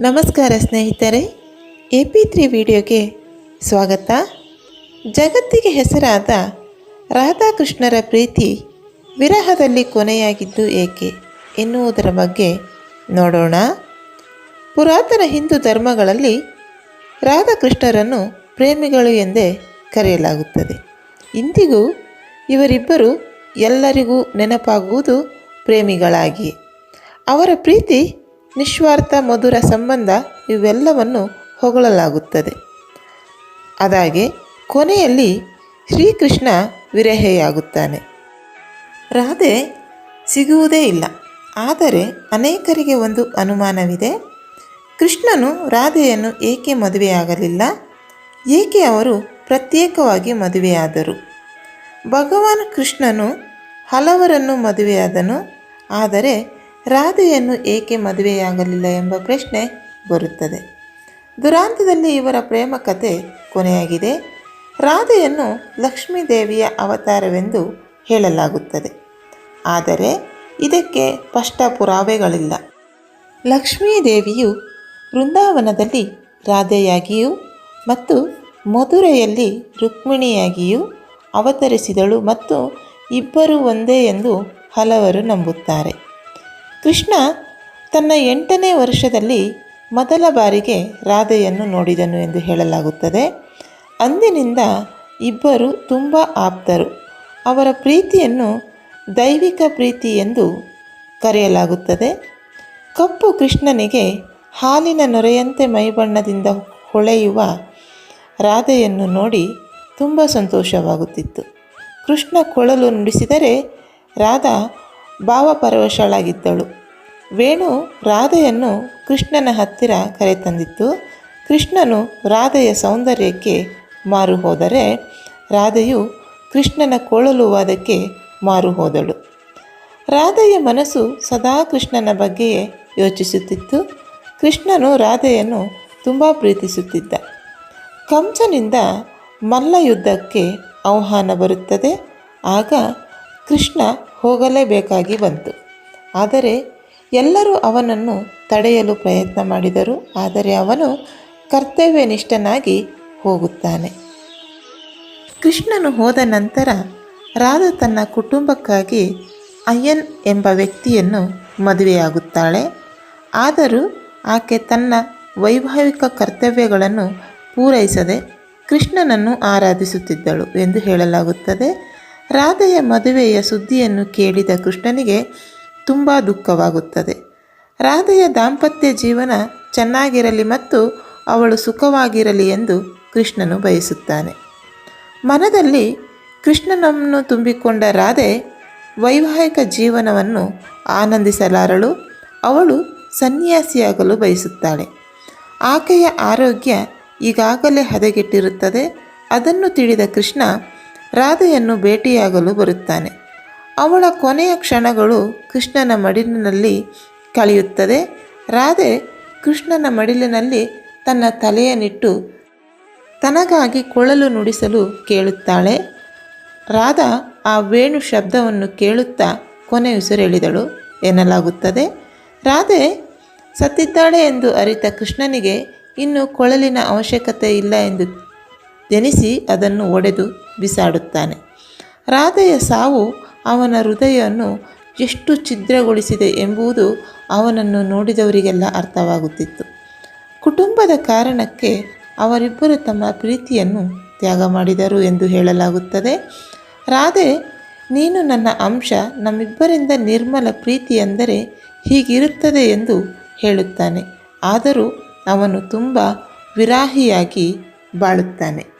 ನಮಸ್ಕಾರ ಸ್ನೇಹಿತರೆ, A P three ವಿಡಿಯೋಗೆ ಸ್ವಾಗತ. ಜಗತ್ತಿಗೆ ಹೆಸರಾದ ರಾಧಾಕೃಷ್ಣರ ಪ್ರೀತಿ ವಿರಹದಲ್ಲಿ ಕೊನೆಯಾಗಿದ್ದು ಏಕೆ ಎನ್ನುವುದರ ಬಗ್ಗೆ ನೋಡೋಣ. ಪುರಾತನ ಹಿಂದೂ ಧರ್ಮಗಳಲ್ಲಿ ರಾಧಾಕೃಷ್ಣರನ್ನು ಪ್ರೇಮಿಗಳು ಎಂದೇ ಕರೆಯಲಾಗುತ್ತದೆ. ಇಂದಿಗೂ ಇವರಿಬ್ಬರು ಎಲ್ಲರಿಗೂ ನೆನಪಾಗುವುದು ಪ್ರೇಮಿಗಳಾಗಿ ಅವರ ಪ್ರೀತಿ ನಿಸ್ವಾರ್ಥ, ಮಧುರ ಸಂಬಂಧ ಇವೆಲ್ಲವನ್ನು ಹೊಗಳಲಾಗುತ್ತದೆ. ಅದಾಗೆ ಕೊನೆಯಲ್ಲಿ ಶ್ರೀಕೃಷ್ಣ ವಿರಹೆಯಾಗುತ್ತಾನೆ. ರಾಧೆ ಸಿಗುವುದೇ ಇಲ್ಲ. ಆದರೆ ಅನೇಕರಿಗೆ ಒಂದು ಅನುಮಾನವಿದೆ. ಕೃಷ್ಣನು ರಾಧೆಯನ್ನು ಏಕೆ ಮದುವೆಯಾಗಲಿಲ್ಲ? ಏಕೆ ಅವರು ಪ್ರತ್ಯೇಕವಾಗಿ ಮದುವೆಯಾದರು? ಭಗವಾನ್ ಕೃಷ್ಣನು ಹಲವರನ್ನು ಮದುವೆಯಾದನು. ಆದರೆ ರಾಧೆಯನ್ನು ಏಕೆ ಮದುವೆಯಾಗಲಿಲ್ಲ ಎಂಬ ಪ್ರಶ್ನೆ ಬರುತ್ತದೆ. ದುರಾಂತದಲ್ಲಿ ಇವರ ಪ್ರೇಮ ಕಥೆ ಕೊನೆಯಾಗಿದೆ. ರಾಧೆಯನ್ನು ಲಕ್ಷ್ಮೀದೇವಿಯ ಅವತಾರವೆಂದು ಹೇಳಲಾಗುತ್ತದೆ. ಆದರೆ ಇದಕ್ಕೆ ಸ್ಪಷ್ಟ ಪುರಾವೆಗಳಿಲ್ಲ ಲಕ್ಷ್ಮೀದೇವಿಯು ವೃಂದಾವನದಲ್ಲಿ ರಾಧೆಯಾಗಿಯೂ ಮತ್ತು ಮಧುರೆಯಲ್ಲಿ ರುಕ್ಮಿಣಿಯಾಗಿಯೂ ಅವತರಿಸಿದಳು ಮತ್ತು ಇಬ್ಬರು ಒಂದೇ ಎಂದು ಹಲವರು ನಂಬುತ್ತಾರೆ. ಕೃಷ್ಣ ತನ್ನ ಎಂಟನೇ ವರ್ಷದಲ್ಲಿ ಮೊದಲ ಬಾರಿಗೆ ರಾಧೆಯನ್ನು ನೋಡಿದನು ಎಂದು ಹೇಳಲಾಗುತ್ತದೆ. ಅಂದಿನಿಂದ ಇಬ್ಬರು ತುಂಬ ಆಪ್ತರು. ಅವರ ಪ್ರೀತಿಯನ್ನು ದೈವಿಕ ಪ್ರೀತಿ ಎಂದು ಕರೆಯಲಾಗುತ್ತದೆ. ಕಪ್ಪು ಕೃಷ್ಣನಿಗೆ ಹಾಲಿನ ನೊರೆಯಂತೆ ಮೈಬಣ್ಣದಿಂದ ಹೊಳೆಯುವ ರಾಧೆಯನ್ನು ನೋಡಿ ತುಂಬ ಸಂತೋಷವಾಗುತ್ತಿತ್ತು. ಕೃಷ್ಣ ಕೊಳಲು ನುಡಿಸಿದರೆ, ರಾಧಾ ಭಾವಪರವಶಳಾಗಿದ್ದಳು. ವೇಣು ರಾಧೆಯನ್ನು ಕೃಷ್ಣನ ಹತ್ತಿರ ಕರೆತಂದಿತ್ತು. ಕೃಷ್ಣನು ರಾಧೆಯ ಸೌಂದರ್ಯಕ್ಕೆ ಮಾರು ಹೋದರೆ ರಾಧೆಯು ಕೃಷ್ಣನ ಕೋಳಲುವಾದಕ್ಕೆ ಮಾರು ಹೋದಳು ರಾಧೆಯ ಮನಸ್ಸು ಸದಾ ಕೃಷ್ಣನ ಬಗ್ಗೆಯೇ ಯೋಚಿಸುತ್ತಿತ್ತು. ಕೃಷ್ಣನು ರಾಧೆಯನ್ನು ತುಂಬ ಪ್ರೀತಿಸುತ್ತಿದ್ದ. ಕಂಸನಿಂದ ಮಲ್ಲ ಯುದ್ಧಕ್ಕೆ ಆಹ್ವಾನ ಬರುತ್ತದೆ. ಆಗ ಕೃಷ್ಣ ಹೋಗಲೇಬೇಕಾಗಿ ಬಂತು. ಆದರೆ ಎಲ್ಲರೂ ಅವನನ್ನು ತಡೆಯಲು ಪ್ರಯತ್ನ ಮಾಡಿದರು. ಆದರೆ ಅವನು ಕರ್ತವ್ಯನಿಷ್ಠನಾಗಿ ಹೋಗುತ್ತಾನೆ. ಕೃಷ್ಣನು ಹೋದ ನಂತರ ರಾಧ ತನ್ನ ಕುಟುಂಬಕ್ಕಾಗಿ ಅಯ್ಯನ್ ಎಂಬ ವ್ಯಕ್ತಿಯನ್ನು ಮದುವೆಯಾಗುತ್ತಾಳೆ. ಆದರೂ ಆಕೆ ತನ್ನ ವೈವಾಹಿಕ ಕರ್ತವ್ಯಗಳನ್ನು ಪೂರೈಸದೆ ಕೃಷ್ಣನನ್ನು ಆರಾಧಿಸುತ್ತಿದ್ದಳು ಎಂದು ಹೇಳಲಾಗುತ್ತದೆ. ರಾಧೆಯ ಮದುವೆಯ ಸುದ್ದಿಯನ್ನು ಕೇಳಿದ ಕೃಷ್ಣನಿಗೆ ತುಂಬ ದುಃಖವಾಗುತ್ತದೆ. ರಾಧೆಯ ದಾಂಪತ್ಯ ಜೀವನ ಚೆನ್ನಾಗಿರಲಿ ಮತ್ತು ಅವಳು ಸುಖವಾಗಿರಲಿ ಎಂದು ಕೃಷ್ಣನು ಬಯಸುತ್ತಾನೆ. ಮನದಲ್ಲಿ ಕೃಷ್ಣನನ್ನು ತುಂಬಿಕೊಂಡ ರಾಧೆ ವೈವಾಹಿಕ ಜೀವನವನ್ನು ಆನಂದಿಸಲಾರಳು, ಅವಳು ಸನ್ಯಾಸಿಯಾಗಲು ಬಯಸುತ್ತಾಳೆ. ಆಕೆಯ ಆರೋಗ್ಯ ಈಗಾಗಲೇ ಹದಗೆಟ್ಟಿರುತ್ತದೆ, ಅದನ್ನು ತಿಳಿದ ಕೃಷ್ಣ ರಾಧೆಯನ್ನು ಭೇಟಿಯಾಗಲು ಬರುತ್ತಾನೆ. ಅವಳ ಕೊನೆಯ ಕ್ಷಣಗಳು ಕೃಷ್ಣನ ಮಡಿಲಿನಲ್ಲಿ ಕಳೆಯುತ್ತದೆ. ರಾಧೆ ಕೃಷ್ಣನ ಮಡಿಲಿನಲ್ಲಿ ತನ್ನ ತಲೆಯನ್ನಿಟ್ಟು ತನಗಾಗಿ ಕೊಳಲು ನುಡಿಸಲು ಕೇಳುತ್ತಾಳೆ. ರಾಧಾ ಆ ವೇಣು ಶಬ್ದವನ್ನು ಕೇಳುತ್ತಾ ಕೊನೆ ಉಸಿರೆಳಿದಳು ಎನ್ನಲಾಗುತ್ತದೆ. ರಾಧೆ ಸತ್ತಿದ್ದಾಳೆ ಎಂದು ಅರಿತ ಕೃಷ್ಣನಿಗೆ ಇನ್ನು ಕೊಳಲಿನ ಅವಶ್ಯಕತೆ ಇಲ್ಲ ಎಂದು ದೆನಿಸಿ ಅದನ್ನು ಒಡೆದು ಬಿಸಾಡುತ್ತಾನೆ. ರಾಧೆಯ ಸಾವು ಅವನ ಹೃದಯವನ್ನು ಎಷ್ಟು ಛಿದ್ರಗೊಳಿಸಿದೆ ಎಂಬುದು ಅವನನ್ನು ನೋಡಿದವರಿಗೆಲ್ಲ ಅರ್ಥವಾಗುತ್ತಿತ್ತು. ಕುಟುಂಬದ ಕಾರಣಕ್ಕೆ ಅವರಿಬ್ಬರು ತಮ್ಮ ಪ್ರೀತಿಯನ್ನು ತ್ಯಾಗ ಮಾಡಿದರು ಎಂದು ಹೇಳಲಾಗುತ್ತದೆ. ರಾಧೆ, ನೀನು ನನ್ನ ಅಂಶ, ನಮ್ಮಿಬ್ಬರಿಂದ ನಿರ್ಮಲ ಪ್ರೀತಿ ಅಂದರೆ ಹೀಗಿರುತ್ತದೆ ಎಂದು ಹೇಳುತ್ತಾನೆ. ಆದರೂ ಅವನು ತುಂಬ ವಿರಾಹಿಯಾಗಿ ಬಾಳುತ್ತಾನೆ.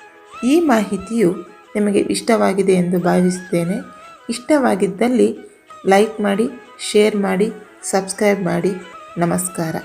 ಈ ಮಾಹಿತಿಯು ನಿಮಗೆ ಇಷ್ಟವಾಗಿದೆ ಎಂದು ಭಾವಿಸುತ್ತೇನೆ. ಇಷ್ಟವಾಗಿದ್ದಲ್ಲಿ ಲೈಕ್ ಮಾಡಿ ಶೇರ್ ಮಾಡಿ ಸಬ್ಸ್ಕ್ರೈಬ್ ಮಾಡಿ. ನಮಸ್ಕಾರ.